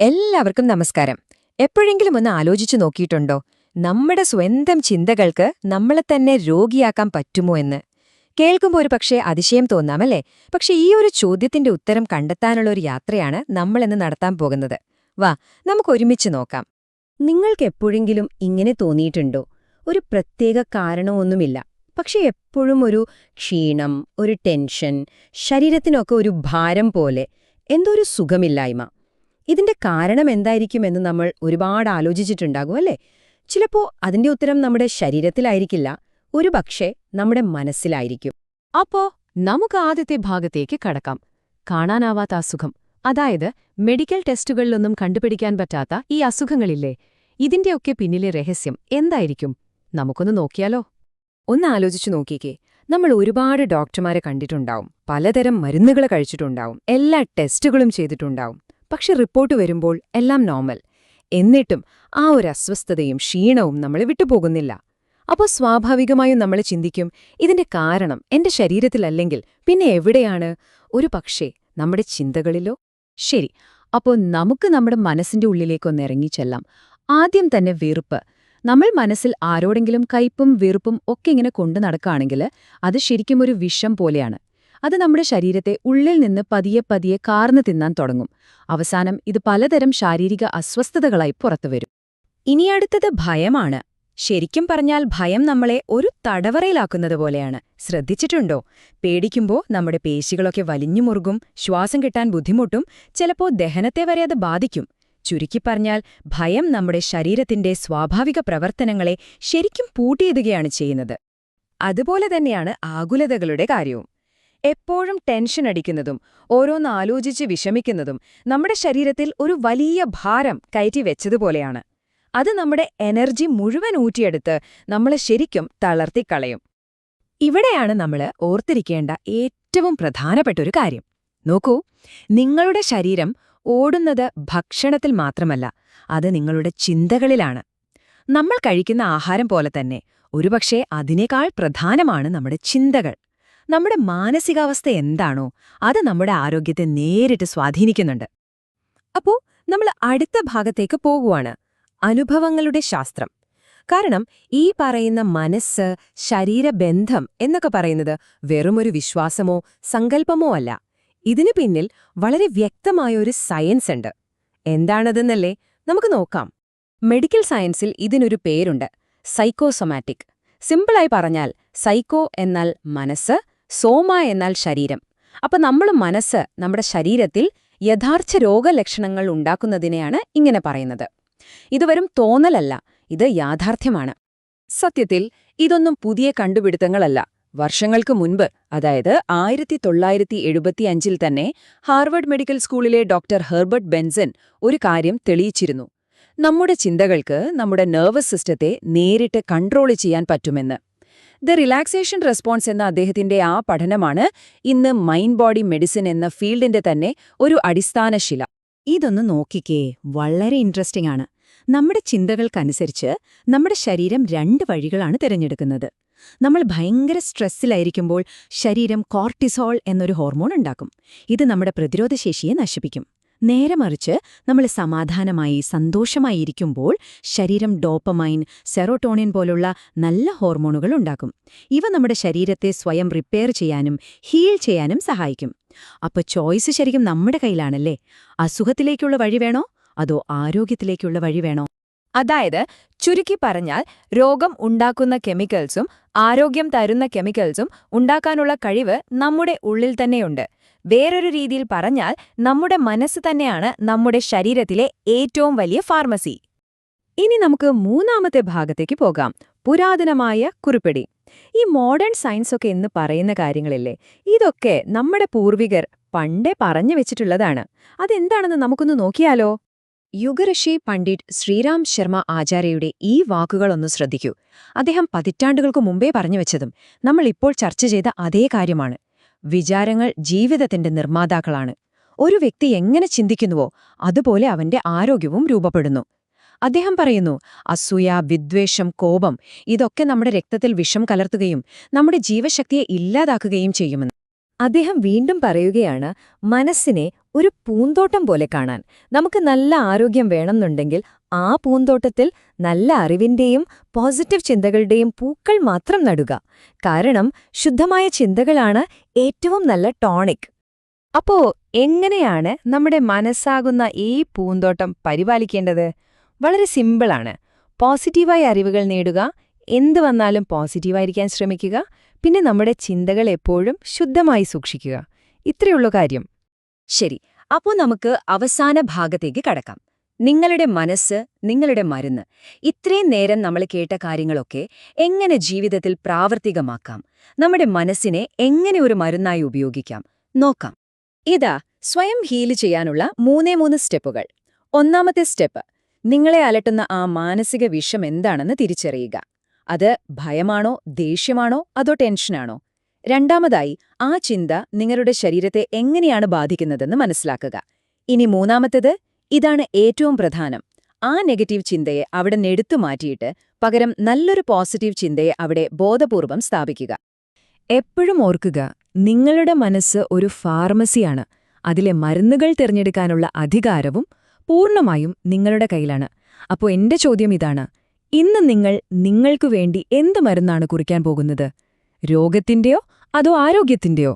എല്ലാവർക്കും നമസ്കാരം. എപ്പോഴെങ്കിലും ഒന്ന് ആലോചിച്ചു നോക്കിയിട്ടുണ്ടോ? നമ്മുടെ സ്വന്തം ചിന്തകൾക്ക് നമ്മളെ തന്നെ രോഗിയാക്കാൻ പറ്റുമോ എന്ന്? കേൾക്കുമ്പോൾ ഒരു പക്ഷേ അതിശയം തോന്നാമല്ലേ പക്ഷേ ഈ ഒരു ചോദ്യത്തിന്റെ ഉത്തരം കണ്ടെത്താനുള്ള ഒരു യാത്രയാണ് നമ്മളിന്ന് നടത്താൻ പോകുന്നത്. വാ നമുക്ക് ഒരുമിച്ച് നോക്കാം. നിങ്ങൾക്ക് എപ്പോഴെങ്കിലും ഇങ്ങനെ തോന്നിയിട്ടുണ്ടോ? ഒരു പ്രത്യേക കാരണമൊന്നുമില്ല. പക്ഷെ എപ്പോഴും ഒരു ക്ഷീണം ഒരു ടെൻഷൻ ശരീരത്തിനൊക്കെ ഒരു ഭാരം പോലെ എന്തോ ഒരു സുഖമില്ലായ്മ. ഇതിന്റെ കാരണം എന്തായിരിക്കുമെന്ന് നമ്മൾ ഒരുപാട് ആലോചിച്ചിട്ടുണ്ടാകും അല്ലേ? ചിലപ്പോൾ അതിന്റെ ഉത്തരം നമ്മുടെ ശരീരത്തിലായിരിക്കില്ല ഒരു പക്ഷേ നമ്മുടെ മനസ്സിലായിരിക്കും. അപ്പോ നമുക്ക് ആദ്യത്തെ ഭാഗത്തേക്ക് കടക്കാം. കാണാനാവാത്ത അസുഖം. അതായത് മെഡിക്കൽ ടെസ്റ്റുകളിലൊന്നും കണ്ടുപിടിക്കാൻ പറ്റാത്ത ഈ അസുഖങ്ങളില്ലേ? ഇതിന്റെയൊക്കെ പിന്നിലെ രഹസ്യം എന്തായിരിക്കും? നമുക്കൊന്ന് നോക്കിയാലോ? ഒന്ന് ആലോചിച്ചു നോക്കിക്കേ. നമ്മൾ ഒരുപാട് ഡോക്ടർമാരെ കണ്ടിട്ടുണ്ടാവും. പലതരം മരുന്നുകൾ കഴിച്ചിട്ടുണ്ടാവും. എല്ലാ ടെസ്റ്റുകളും ചെയ്തിട്ടുണ്ടാവും. പക്ഷെ റിപ്പോർട്ട് വരുമ്പോൾ എല്ലാം നോർമൽ എന്നിട്ടും ആ ഒരു അസ്വസ്ഥതയും ക്ഷീണവും നമ്മളെ വിട്ടുപോകുന്നില്ല അപ്പോൾ സ്വാഭാവികമായും നമ്മൾ ചിന്തിക്കും ഇതിന്റെ കാരണം എന്റെ ശരീരത്തിലല്ലെങ്കിൽ പിന്നെ എവിടെയാണ്? ഒരു പക്ഷേ നമ്മുടെ ചിന്തകളിലോ? ശരി അപ്പോൾ നമുക്ക് നമ്മുടെ മനസ്സിന്റെ ഉള്ളിലേക്കൊന്ന് ഇറങ്ങിച്ചെല്ലാം. ആദ്യം തന്നെ വെറുപ്പ്. നമ്മൾ മനസ്സിൽ ആരോടെങ്കിലും കയ്പും വെറുപ്പും ഒക്കെ ഇങ്ങനെ കൊണ്ടു നടക്കുകയാണെങ്കിൽ അത് ശരിക്കും ഒരു വിഷം പോലെയാണ്. അത് നമ്മുടെ ശരീരത്തെ ഉള്ളിൽ നിന്ന് പതിയെ പതിയെ കാർന്നു തിന്നാൻ തുടങ്ങും. അവസാനം ഇത് പലതരം ശാരീരിക അസ്വസ്ഥതകളായി പുറത്തുവരും ഇനി അടുത്തത് ഭയമാണ്. ശരിക്കും പറഞ്ഞാൽ ഭയം നമ്മളെ ഒരു തടവറയിലാക്കുന്നത് പോലെയാണ്. ശ്രദ്ധിച്ചിട്ടുണ്ടോ? പേടിക്കുമ്പോൾ നമ്മുടെ പേശികളൊക്കെ വലിഞ്ഞു മുറുകും ശ്വാസം കിട്ടാൻ ബുദ്ധിമുട്ടും ചിലപ്പോൾ ദഹനത്തെ വരെ അത് ബാധിക്കും. ചുരുക്കിപ്പറഞ്ഞാൽ ഭയം നമ്മുടെ ശരീരത്തിന്റെ സ്വാഭാവിക പ്രവർത്തനങ്ങളെ ശരിക്കും പൂട്ടിയിടുകയാണ് ചെയ്യുന്നത്. അതുപോലെ തന്നെയാണ് ആകുലതകളുടെ കാര്യവും. എപ്പോഴും ടെൻഷൻ അടിക്കുന്നതും ഓരോന്ന് ആലോചിച്ച് വിഷമിക്കുന്നതും നമ്മുടെ ശരീരത്തിൽ ഒരു വലിയ ഭാരം കയറ്റി വെച്ചതുപോലെയാണ്. അത് നമ്മുടെ എനർജി മുഴുവൻ ഊറ്റിയെടുത്ത് നമ്മളെ ശരിക്കും തളർത്തിക്കളയും. ഇവിടെയാണ് നമ്മൾ ഓർത്തിരിക്കേണ്ട ഏറ്റവും പ്രധാനപ്പെട്ട ഒരു കാര്യം. നോക്കൂ നിങ്ങളുടെ ശരീരം ഓടുന്നത് ഭക്ഷണത്തിൽ മാത്രമല്ല അത് നിങ്ങളുടെ ചിന്തകളിലാണ്. നമ്മൾ കഴിക്കുന്ന ആഹാരം പോലെ തന്നെ ഒരുപക്ഷെ അതിനേക്കാൾ പ്രധാനമാണ് നമ്മുടെ ചിന്തകൾ. നമ്മുടെ മാനസികാവസ്ഥ എന്താണോ അത് നമ്മുടെ ആരോഗ്യത്തെ നേരിട്ട് സ്വാധീനിക്കുന്നുണ്ട്. അപ്പോ നമ്മൾ അടുത്ത ഭാഗത്തേക്ക് പോകുവാണ്. അനുഭവങ്ങളുടെ ശാസ്ത്രം. കാരണം ഈ പറയുന്ന മനസ്സ് ശരീരബന്ധം എന്നൊക്കെ പറയുന്നത് വെറുമൊരു വിശ്വാസമോ സങ്കല്പമോ അല്ല. ഇതിനു പിന്നിൽ വളരെ വ്യക്തമായ ഒരു സയൻസ് ഉണ്ട്. എന്താണതെന്നല്ലേ? നമുക്ക് നോക്കാം. മെഡിക്കൽ സയൻസിൽ ഇതിനൊരു പേരുണ്ട്. സൈക്കോസൊമാറ്റിക്. സിമ്പിളായി പറഞ്ഞാൽ സൈക്കോ എന്നാൽ മനസ്സ് സോമ എന്നാൽ ശരീരം. അപ്പൊ നമ്മൾ മനസ്സ് നമ്മുടെ ശരീരത്തിൽ യഥാർത്ഥ രോഗലക്ഷണങ്ങൾ ഉണ്ടാക്കുന്നതിനെയാണ് ഇങ്ങനെ പറയുന്നത്. ഇത് വരും തോന്നലല്ല ഇത് യാഥാർത്ഥ്യമാണ്. സത്യത്തിൽ ഇതൊന്നും പുതിയ കണ്ടുപിടുത്തങ്ങളല്ല. വർഷങ്ങൾക്ക് മുൻപ് അതായത് ആയിരത്തി തൊള്ളായിരത്തി എഴുപത്തിയഞ്ചിൽ തന്നെ ഹാർവർഡ് മെഡിക്കൽ സ്കൂളിലെ ഡോക്ടർ ഹെർബർട്ട് ബെൻസൻ ഒരു കാര്യം തെളിയിച്ചിരുന്നു. നമ്മുടെ ചിന്തകൾക്ക് നമ്മുടെ നെർവസ് സിസ്റ്റത്തെ നേരിട്ട് കൺട്രോൾ ചെയ്യാൻ പറ്റുമെന്ന്. ദ റിലാക്സേഷൻ റെസ്പോൺസ് എന്ന അദ്ദേഹത്തിന്റെ ആ പഠനമാണ് ഇന്ന് മൈൻഡ് ബോഡി മെഡിസിൻ എന്ന ഫീൽഡിന്റെ തന്നെ ഒരു അടിസ്ഥാനശില ഇതൊന്ന് നോക്കിക്കേ വളരെ ഇൻട്രസ്റ്റിംഗ് ആണ്. നമ്മുടെ ചിന്തകൾക്കനുസരിച്ച് നമ്മുടെ ശരീരം രണ്ട് വഴികളാണ് തിരഞ്ഞെടുക്കുന്നത്. നമ്മൾ ഭയങ്കര സ്ട്രെസ്സിലായിരിക്കുമ്പോൾ ശരീരം കോർട്ടിസോൾ എന്നൊരു ഹോർമോൺ ഉണ്ടാക്കും. ഇത് നമ്മുടെ പ്രതിരോധശേഷിയെ നശിപ്പിക്കും. നേരെ മറിച്ച് നമ്മൾ സമാധാനമായി സന്തോഷമായി ഇരിക്കുമ്പോൾ ശരീരം ഡോപ്പമൈൻ സെറോട്ടോണിൻ പോലുള്ള നല്ല ഹോർമോണുകൾ ഉണ്ടാക്കും. ഇവ നമ്മുടെ ശരീരത്തെ സ്വയം റിപ്പയർ ചെയ്യാനും ഹീൽ ചെയ്യാനും സഹായിക്കും. അപ്പൊ ചോയ്സ് ശരിക്കും നമ്മുടെ കയ്യിലാണല്ലേ? അസുഖത്തിലേക്കുള്ള വഴി വേണോ? അതോ ആരോഗ്യത്തിലേക്കുള്ള വഴി വേണോ? അതായത് ചുരുക്കി പറഞ്ഞാൽ രോഗം ഉണ്ടാക്കുന്ന കെമിക്കൽസും ആരോഗ്യം തരുന്ന കെമിക്കൽസും ഉണ്ടാക്കാനുള്ള കഴിവ് നമ്മുടെ ഉള്ളിൽ തന്നെയുണ്ട്. വേറൊരു രീതിയിൽ പറഞ്ഞാൽ നമ്മുടെ മനസ്സ് തന്നെയാണ് നമ്മുടെ ശരീരത്തിലെ ഏറ്റവും വലിയ ഫാർമസി. ഇനി നമുക്ക് മൂന്നാമത്തെ ഭാഗത്തേക്ക് പോകാം. പുരാതനമായ കുറിപ്പടി. ഈ മോഡേൺ സയൻസ് ഒക്കെ എന്ന് പറയുന്ന കാര്യങ്ങളില്ലേ ഇതൊക്കെ നമ്മുടെ പൂർവികർ പണ്ടേ പറഞ്ഞു വെച്ചിട്ടുള്ളതാണ്. അതെന്താണെന്ന് നമുക്കൊന്ന് നോക്കിയാലോ? യുഗഋഷി പണ്ഡിറ്റ് ശ്രീരാം ശർമ്മ ആചാര്യയുടെ ഈ വാക്കുകളൊന്ന് ശ്രദ്ധിക്കൂ. അദ്ദേഹം പതിറ്റാണ്ടുകൾക്ക് മുമ്പേ പറഞ്ഞുവെച്ചതും നമ്മൾ ഇപ്പോൾ ചർച്ച ചെയ്ത അതേ കാര്യമാണ്. വിചാരങ്ങൾ ജീവിതത്തിന്റെ നിർമ്മാതാക്കളാണ്. ഒരു വ്യക്തി എങ്ങനെ ചിന്തിക്കുന്നുവോ അതുപോലെ അവന്റെ ആരോഗ്യവും രൂപപ്പെടുന്നു. അദ്ദേഹം പറയുന്നു അസൂയ വിദ്വേഷം കോപം ഇതൊക്കെ നമ്മുടെ രക്തത്തിൽ വിഷം കലർത്തുകയും നമ്മുടെ ജീവശക്തിയെ ഇല്ലാതാക്കുകയും ചെയ്യുമെന്ന്. അദ്ദേഹം വീണ്ടും പറയുകയാണ് മനസ്സിനെ ഒരു പൂന്തോട്ടം പോലെ കാണാൻ. നമുക്ക് നല്ല ആരോഗ്യം വേണമെന്നുണ്ടെങ്കിൽ ആ പൂന്തോട്ടത്തിൽ നല്ല അറിവിന്റെയും പോസിറ്റീവ് ചിന്തകളുടെയും പൂക്കൾ മാത്രം നടുക. കാരണം ശുദ്ധമായ ചിന്തകളാണ് ഏറ്റവും നല്ല ടോണിക്. അപ്പോ എങ്ങനെയാണ് നമ്മുടെ മനസ്സാകുന്ന ഈ പൂന്തോട്ടം പരിപാലിക്കേണ്ടത്? വളരെ സിമ്പിളാണ്. പോസിറ്റീവായ അറിവുകൾ നേടുക. എന്ത് വന്നാലും പോസിറ്റീവായിരിക്കാൻ ശ്രമിക്കുക. പിന്നെ നമ്മുടെ ചിന്തകൾ എപ്പോഴും ശുദ്ധമായി സൂക്ഷിക്കുക. ഇത്രയുള്ളൂ കാര്യം. ശരി അപ്പോൾ നമുക്ക് അവസാന ഭാഗത്തേക്ക് കടക്കാം. നിങ്ങളുടെ മനസ്സ് നിങ്ങളുടെ മരുന്ന്. ഇത്രയും നേരം നമ്മൾ കേട്ട കാര്യങ്ങളൊക്കെ എങ്ങനെ ജീവിതത്തിൽ പ്രാവർത്തികമാക്കാം? നമ്മുടെ മനസ്സിനെ എങ്ങനെ ഒരു മരുന്നായി ഉപയോഗിക്കാം? നോക്കാം. ഇതാ സ്വയം ഹീൽ ചെയ്യാനുള്ള മൂന്നേ മൂന്ന് സ്റ്റെപ്പുകൾ. ഒന്നാമത്തെ സ്റ്റെപ്പ് നിങ്ങളെ അലട്ടുന്ന ആ മാനസിക വിഷം എന്താണെന്ന് തിരിച്ചറിയുക. അത് ഭയമാണോ ദേഷ്യമാണോ അതോ ടെൻഷനാണോ? രണ്ടാമതായി ആ ചിന്ത നിങ്ങളുടെ ശരീരത്തെ എങ്ങനെയാണ് ബാധിക്കുന്നതെന്ന് മനസ്സിലാക്കുക. ഇനി മൂന്നാമത്തേത് ഇതാണ് ഏറ്റവും പ്രധാനം. ആ നെഗറ്റീവ് ചിന്തയെ അവിടെ നെടുത്തു മാറ്റിയിട്ട് പകരം നല്ലൊരു പോസിറ്റീവ് ചിന്തയെ അവിടെ ബോധപൂർവം സ്ഥാപിക്കുക. എപ്പോഴും ഓർക്കുക നിങ്ങളുടെ മനസ്സ് ഒരു ഫാർമസിയാണ്. അതിലെ മരുന്നുകൾ തിരഞ്ഞെടുക്കാനുള്ള അധികാരവും പൂർണമായും നിങ്ങളുടെ കയ്യിലാണ്. അപ്പോൾ എന്റെ ചോദ്യം ഇതാണ് ഇന്ന് നിങ്ങൾ നിങ്ങൾക്കു വേണ്ടി എന്ത് മരുന്നാണ് കുറിക്കാൻ പോകുന്നത്? രോഗത്തിന്റെയോ അതോ ആരോഗ്യത്തിന്റെയോ